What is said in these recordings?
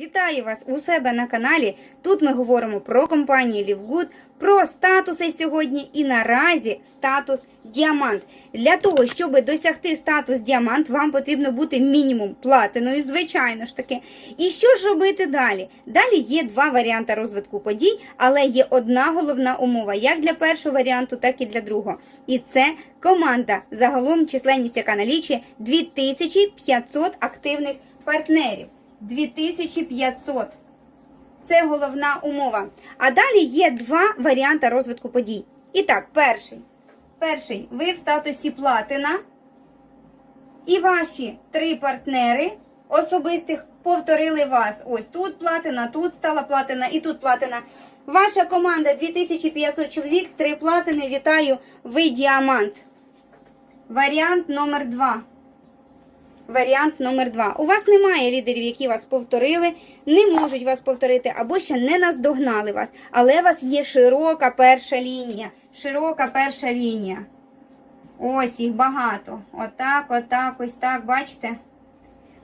Вітаю вас у себе на каналі. Тут ми говоримо про компанію Лівгуд, про статуси сьогодні і наразі статус діамант. Для того, щоб досягти статус діамант, вам потрібно бути мінімум платиною, звичайно ж таки. І що ж робити далі? Далі є два варіанти розвитку подій, але є одна головна умова як для першого варіанту, так і для другого. І це команда. Загалом численність, яка налічує 2500 активних партнерів. 2500. Це головна умова. А далі є два варіанти розвитку подій. І так, перший. Перший. Ви в статусі платина. І ваші три партнери особистих повторили вас. Ось тут платина, тут стала платина і тут платина. Ваша команда 2500 чоловік, три платини. Вітаю, ви діамант. Варіант номер два. Варіант номер два. У вас немає лідерів, які вас повторили, не можуть вас повторити або ще не наздогнали вас. Але у вас є широка перша лінія. Широка перша лінія. Ось їх багато. Отак, отак, ось так, бачите?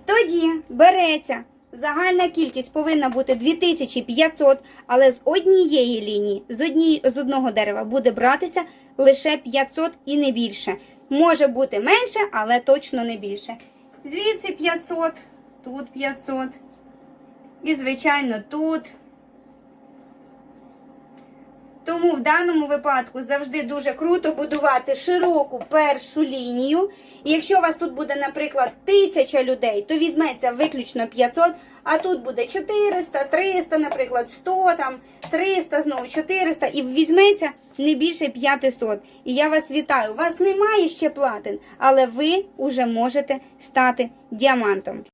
Тоді береться. Загальна кількість повинна бути 2500, але з однієї лінії, з, одні, з одного дерева буде братися лише 500 і не більше. Може бути менше, але точно не більше. Звідси 500, тут 500. І, звичайно, тут. Тому в даному випадку завжди дуже круто будувати широку першу лінію. І якщо у вас тут буде, наприклад, 1000 людей, то візьметься виключно 500, а тут буде 400, 300, наприклад, 100, там, 300, знову 400, і візьметься не більше 500. І я вас вітаю. У вас немає ще платин, але ви вже можете стати діамантом.